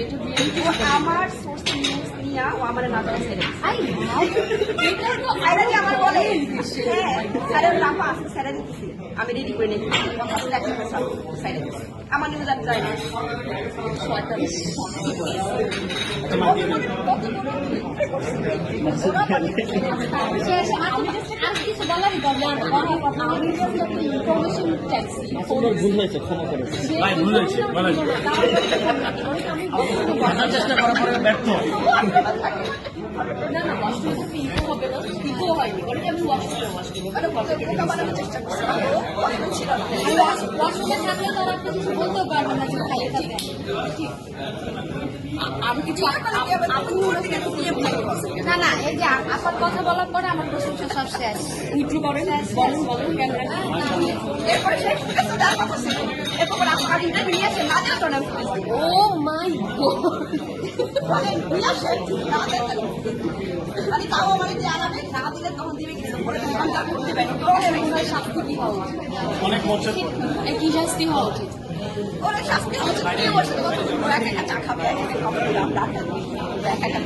এটা দিয়ে ও আমার সোর্স নিউজ নিয়ে ও আমার না ছেড়ে দিছে। আই এটা তো স্যারে আমার বলে। হ্যাঁ স্যারের নাম আছে স্যারে দিতেছি আমি রেডি করে নিয়ে কথা দেখতে পেছাল আমার নিউজ আর যায় না ভুল হয়েছে ক্ষমা করে ভাই, ভুল হয়েছে, বাঁচার চেষ্টা করার পরে ব্যর্থ কারণ আমি কিছু না না না এই যে আ- আপনার কথা বলার পরে আমার প্রশংসা সব শেষ। উইথড্র করেন বলেন বলেন ক্যামেরা। এরপরে সে কিছু দেওয়ার কথা ছিল এরপর আপনার ইন্টারভিউ নিয়ে আসে না দিলে তো ও মাই গড। মানে নিয়ে আসে না দিলে আমি তাও আমার যে আরামে না দিলে তখন দিবে কিন্তু পরে আমি যা করতে পারি শাস্তি কি হওয়া উচিত অনেক কি শাস্তি হওয়া উচিত ওরা শাস্তি হচ্ছে কি বলছে ওরা একা একা চা খাবে একা একা খাবে আমরা একা একা